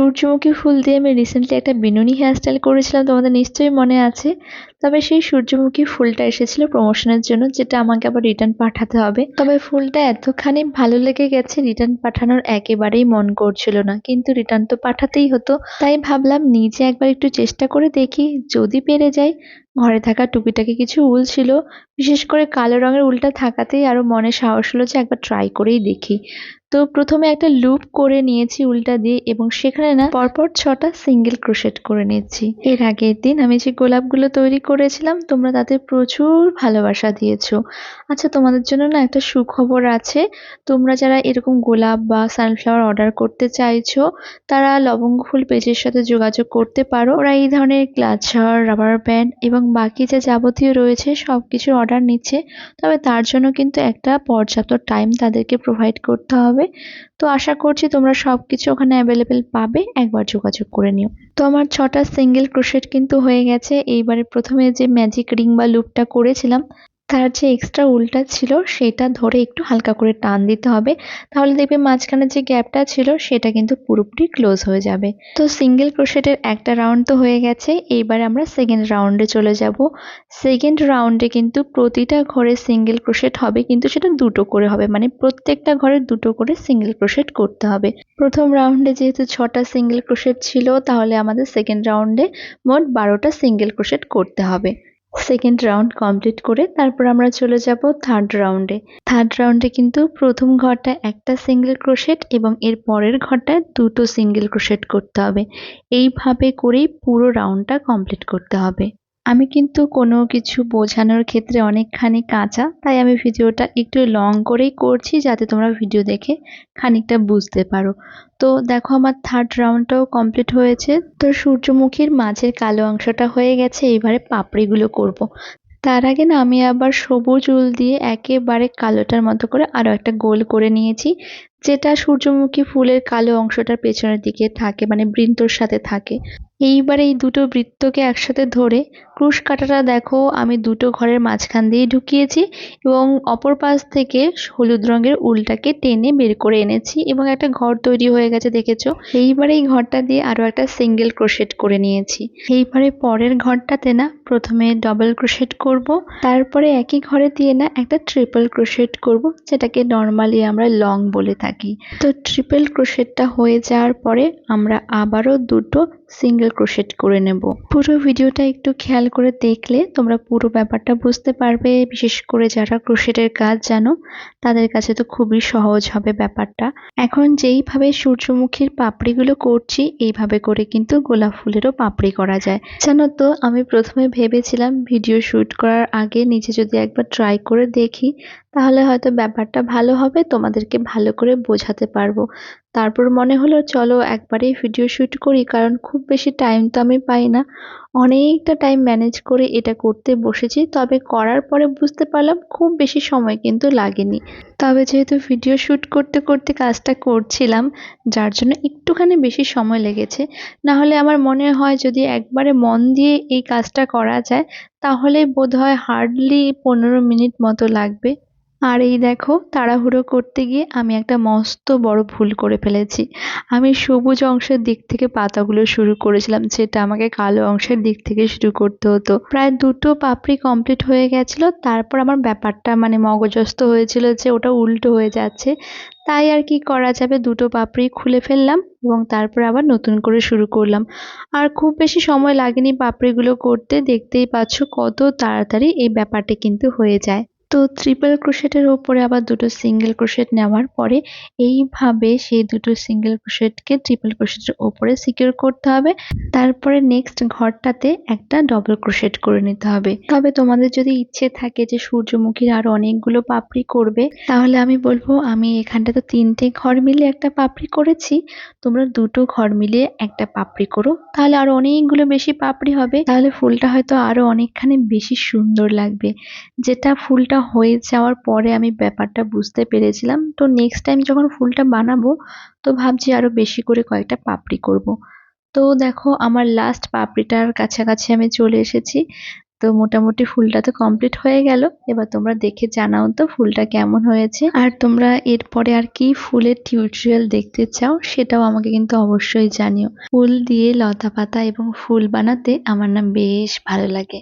সূর্যমুখী ফুল দিয়ে আমি রিসেন্টলি একটা বিনুনি হেয়ারস্টাইল করেছিলাম তোমাদের নিশ্চয়ই মনে আছে। তবে সেই সূর্যমুখী ফুলটা এসেছিল প্রমোশনের জন্য, যেটা আমাকে আবার রিটার্ন পাঠাতে হবে। তবে ফুলটা এতখানি ভালো লেগে গেছে রিটার্ন পাঠানোর একেবারেই মন করছিল না। কিন্তু রিটার্ন তো পাঠাতেই হতো। তাই ভাবলাম নিজে একবার একটু চেষ্টা করে দেখি, যদি পেরে যাই। ঘরে থাকা টুকিটাকি কিছু উল ছিল, বিশেষ করে কালো রঙের উলটা থাকাতেই আরও মনে সাহস হলো যে একবার ট্রাই করেই দেখি। তো প্রথমে একটা লুপ করে নিয়েছি উল্টা দিয়ে এবং সেখানে না পরপর ছটা সিঙ্গেল ক্রোশেট করে নিয়েছি এর আগের দিন আমি যে গোলাপগুলো তৈরি করেছিলাম, তোমরা তাতে প্রচুর ভালোবাসা দিয়েছ। আচ্ছা তোমাদের জন্য না একটা সুখবর আছে। তোমরা যারা এরকম গোলাপ বা সানফ্লাওয়ার অর্ডার করতে চাইছো, তারা লবঙ্গ ফুল পেজের সাথে যোগাযোগ করতে পারো। ওরা এই ধরনের ক্লাচার রাবার ব্যান্ড এবং বাকি যা যাবতীয় রয়েছে সব কিছু অর্ডার নিচ্ছে। তবে তার জন্য কিন্তু একটা পর্যাপ্ত টাইম তাদেরকে প্রোভাইড করতে হবে। তো আশা করছি তোমরা সব কিছু ওখানে অ্যাভেলেবেল পাবে। একবার যোগাযোগ করে নিও। তো আমার ছটা সিঙ্গেল ক্রোশেট কিন্তু হয়ে গেছে। এইবারে প্রথমে যে ম্যাজিক রিং বা লুপটা করেছিলাম তার যে এক্সট্রা উলটা ছিল সেটা ধরে একটু হালকা করে টান দিতে হবে। তাহলে দেখবে মাঝখানে যে গ্যাপটা ছিল সেটা কিন্তু পুরোপুরি ক্লোজ হয়ে যাবে। তো সিঙ্গেল ক্রোশেটের একটা রাউন্ড তো হয়ে গেছে। এইবার আমরা সেকেন্ড রাউন্ডে চলে যাব। সেকেন্ড রাউন্ডে কিন্তু প্রতিটা ঘরে সিঙ্গেল ক্রোশেট হবে, কিন্তু সেটা দুটো করে হবে। মানে প্রত্যেকটা ঘরে দুটো করে সিঙ্গেল ক্রোশেট করতে হবে। প্রথম রাউন্ডে যেহেতু ছটা সিঙ্গেল ক্রোশেট ছিল, তাহলে আমাদের সেকেন্ড রাউন্ডে মোট বারোটা সিঙ্গেল ক্রোশেট করতে হবে। সেকেন্ড রাউন্ড কমপ্লিট করে তারপর আমরা চলে যাব থার্ড রাউন্ডে থার্ড রাউন্ডে কিন্তু প্রথম ঘরটা একটা সিঙ্গেল ক্রোশেট এবং এর পরের ঘরটায় দুটো সিঙ্গেল ক্রোশেট করতে হবে। এইভাবে করেই পুরো রাউন্ডটা কমপ্লিট করতে হবে। আমি কিন্তু কোনো কিছু বোঝানোর ক্ষেত্রে অনেকখানি কাঁচা, তাই আমি ভিডিওটা একটু লং করেই করছি যাতে তোমরা ভিডিও দেখে খানিকটা বুঝতে পারো। তো দেখো আমার থার্ড রাউন্ডটাও কমপ্লিট হয়েছে। তো সূর্যমুখীর মাঝের কালো অংশটা হয়ে গেছে এবারে পাপড়িগুলো করব। তার আগে না আমি আবার সবুজ উল দিয়ে একেবারে কালোটার মতো করে আরও একটা গোল করে নিয়েছি, যেটা সূর্যমুখী ফুলের কালো অংশটার পেছনের দিকে থাকে মানে বৃন্তর সাথে থাকে। এইবার এই দুটো বৃত্তকে একসাথে ধরে ক্রুশ কাটাটা দেখো, আমি দুটো ঘরের মাঝখান দিয়ে ঢুকিয়েছি এবং অপর পাশ থেকে হলুদ রঙের উলটাকে টেনে বের করে এনেছি এবং একটা ঘর তৈরি হয়ে গেছে, দেখেছ? এইবার এই ঘরটা দিয়ে আরও একটা সিঙ্গেল ক্রোশেট করে নিয়েছি। এইবারে পরের ঘরটাতে না, প্রথমে ডবল ক্রোশেট করব, তারপরে একই ঘরে দিয়ে না একটা ট্রিপল ক্রোশেট করব, যেটাকে নর্মালি আমরা লং বলে থাকি। তো ট্রিপল ক্রোশেটটা হয়ে যাওয়ার পরে আমরা আবারও দুটো সিঙ্গেল ক্রোশেট করে নেব। পুরো ভিডিওটা একটু খেয়াল করে দেখলে তোমরা পুরো ব্যাপারটা বুঝতে পারবে, বিশেষ করে যারা ক্রোশেটের কাজ জানো, তাদের কাছে তো খুবই সহজ হবে ব্যাপারটা। এখন যেইভাবে সূর্যমুখীর পাপড়িগুলো করছি, এইভাবে করে কিন্তু গোলাপ ফুলেরও পাপড়ি করা যায়। জানো তো, আমি প্রথমে ভেবেছিলাম ভিডিও শ্যুট করার আগে নিজে যদি একবার ট্রাই করে দেখি তাহলে হয়তো ব্যাপারটা ভালো হবে, তোমাদেরকে ভালো করে বোঝাতে পারব। তারপর মনে হলো চলো একবারেই ভিডিও শ্যুট করি, কারণ খুব বেশি টাইম তো আমি পাই না। অনেকটা টাইম ম্যানেজ করে এটা করতে বসেছি, তবে করার পরে বুঝতে পারলাম খুব বেশি সময় কিন্তু লাগেনি। তবে যেহেতু ভিডিও শ্যুট করতে করতে কাজটা করছিলাম, যার জন্য একটুখানি বেশি সময় লেগেছে, না হলে আমার মনে হয় যদি একবারে মন দিয়ে এই কাজটা করা যায়, তাহলে বোধহয় হার্ডলি পনেরো মিনিট মতো লাগবে। আর এই দেখো, তাড়াহুড়ো করতে গিয়ে আমি একটা মস্ত বড় ভুল করে ফেলেছি। আমি সবুজ অংশের দিক থেকে পাতাগুলো শুরু করেছিলাম, যেটা আমাকে কালো অংশের দিক থেকে শুরু করতে হতো। প্রায় দুটো পাপড়ি কমপ্লিট হয়ে গেছিল, তারপর আমার ব্যাপারটা মানে মগজস্থ হয়েছিল যে ওটা উল্টো হয়ে যাচ্ছে। তাই আর কি করা যাবে, দুটো পাপড়ি খুলে ফেললাম এবং তারপর আবার নতুন করে শুরু করলাম। আর খুব বেশি সময় লাগেনি পাপড়িগুলো করতে, দেখতেই পাচ্ছ কত তাড়াতাড়ি এই ব্যাপারটা কিন্তু হয়ে যায়। তো ট্রিপল ক্রোশেটের ওপরে আবার দুটো সিঙ্গেল ক্রোশেট নেওয়ার পরে এইভাবে সেই দুটো সিঙ্গেল ক্রোশেটকে ট্রিপল ক্রোশেটের ওপরে সিকিউর করতে হবে। তারপরে নেক্সট ঘরটাতে একটা ডবল ক্রোশেট করে নিতে হবে। তবে তোমাদের যদি ইচ্ছে থাকে যে সূর্যমুখীর আরও অনেকগুলো পাপড়ি করবে, তাহলে আমি বলব আমি এখানটা তো তিনটে ঘর মিলে একটা পাপড়ি করেছি। তোমরা দুটো ঘর মিলিয়ে একটা পাপড়ি করো, তাহলে আরও অনেকগুলো বেশি পাপড়ি হবে। তাহলে ফুলটা হয়তো আরও অনেকখানি বেশি সুন্দর লাগবে। যেটা ফুলটা হয়ে যাওয়ার পরে আমি ব্যাপারটা বুঝতে পেরেছিলাম। তো নেক্সট টাইম যখন ফুলটা বানাবো, তো ভাবছি আরও বেশি করে কয়েকটা পাপড়ি করব। তো দেখো, আমার লাস্ট পাপড়িটার কাছাকাছি আমি চলে এসেছি। তো মোটামুটি ফুলটা তো কমপ্লিট হয়ে গেল। এবার তোমরা দেখে জানাও তো ফুলটা কেমন হয়েছে। আর তোমরা এরপরে আর কি ফুলের টিউটোরিয়াল দেখতে চাও, সেটাও আমাকে কিন্তু অবশ্যই জানিও। ফুল দিয়ে লতা পাতা এবং ফুল বানাতে আমার না বেশ ভালো লাগে।